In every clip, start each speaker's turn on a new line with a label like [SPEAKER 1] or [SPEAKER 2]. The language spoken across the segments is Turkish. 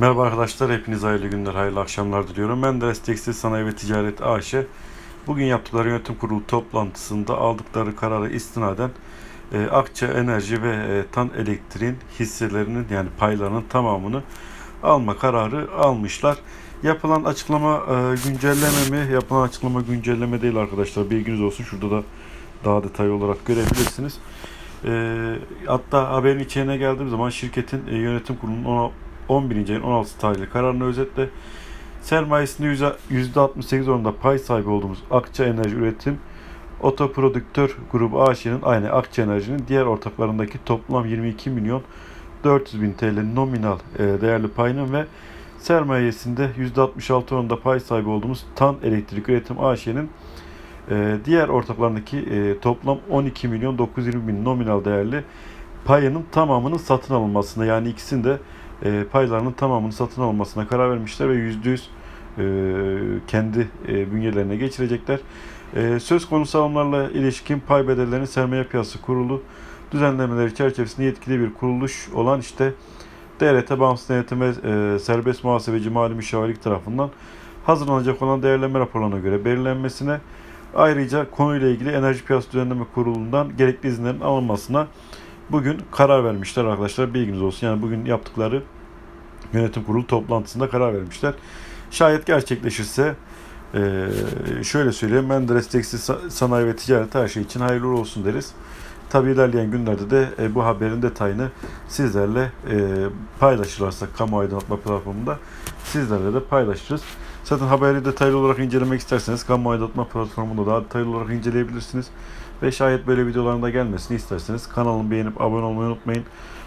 [SPEAKER 1] Merhaba arkadaşlar, hepinize hayırlı günler, hayırlı akşamlar diliyorum. Menderes Tekstil Sanayi ve Ticaret AŞ bugün yaptıkları yönetim kurulu toplantısında aldıkları kararı istinaden e, Akça Enerji ve e, Tan Elektriğin hisselerinin yani paylarının tamamını alma kararı almışlar. Yapılan açıklama e, güncelleme mi? Yapılan açıklama güncelleme değil arkadaşlar. Bilginiz olsun. Şurada da daha detaylı olarak görebilirsiniz. E, hatta haberin içine geldiğim zaman şirketin e, yönetim kurulunun ona 11. ayın 16 tarihli kararını özetle sermayesinde %68 oranında pay sahibi olduğumuz Akça Enerji Üretim Otoprodüktör Grubu AŞ'nin aynı Akça Enerji'nin diğer ortaklarındaki toplam 22 milyon 400 bin TL nominal e, değerli payının ve sermayesinde %66 oranında pay sahibi olduğumuz TAN Elektrik Üretim AŞ'nin e, diğer ortaklarındaki e, toplam 12 milyon 920 bin nominal değerli payının tamamının satın alınmasına yani ikisinin de e, paylarının tamamını satın almasına karar vermişler ve yüzde yüz e, kendi e, bünyelerine geçirecekler. E, söz konusu alımlarla ilişkin pay bedellerini sermaye piyasası kurulu düzenlemeleri çerçevesinde yetkili bir kuruluş olan işte DRT Bağımsız Denetim ve e, Serbest Muhasebeci Mali Müşavirlik tarafından hazırlanacak olan değerleme raporlarına göre belirlenmesine ayrıca konuyla ilgili Enerji Piyasası Düzenleme Kurulu'ndan gerekli izinlerin alınmasına bugün karar vermişler arkadaşlar. Bilginiz olsun. Yani bugün yaptıkları yönetim kurulu toplantısında karar vermişler. Şayet gerçekleşirse eee, şöyle söyleyeyim. Menderes Tekstil Sa- Sanayi ve Ticaret her şey için hayırlı olsun deriz. Tabi ilerleyen günlerde de e, bu haberin detayını sizlerle e, kamu aydınlatma platformunda sizlerle de paylaşırız. Zaten haberi detaylı olarak incelemek isterseniz kamu aydınlatma platformunda daha detaylı olarak inceleyebilirsiniz. Ve şayet böyle videoların da gelmesini isterseniz kanalımı beğenip abone olmayı unutmayın.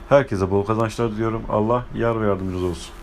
[SPEAKER 1] Herkese bol kazançlar diliyorum. Allah yar ve yardımcınız olsun.